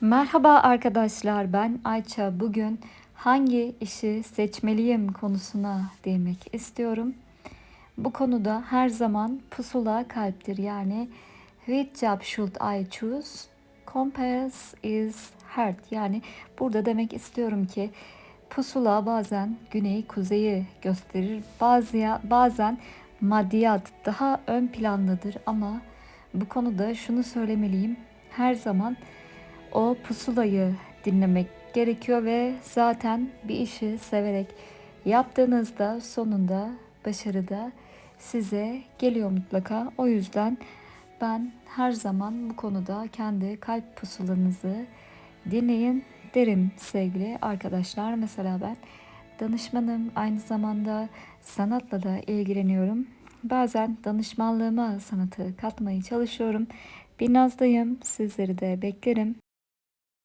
Merhaba arkadaşlar ben Ayça. Bugün hangi işi seçmeliyim konusuna değinmek istiyorum. Bu konuda her zaman pusula kalptir yani which job should I choose? Compass is heart yani burada demek istiyorum ki pusula bazen güneyi kuzeyi gösterir. Bazı bazen maddiyat daha ön plandadır ama bu konuda şunu söylemeliyim. Her zaman o pusulayı dinlemek gerekiyor ve zaten bir işi severek yaptığınızda sonunda başarıda size geliyor mutlaka. O yüzden ben her zaman bu konuda kendi kalp pusulanızı dinleyin derim sevgili arkadaşlar. Mesela ben danışmanım aynı zamanda sanatla da ilgileniyorum. Bazen danışmanlığıma sanatı katmaya çalışıyorum. Bir nazdayım. Sizleri de beklerim.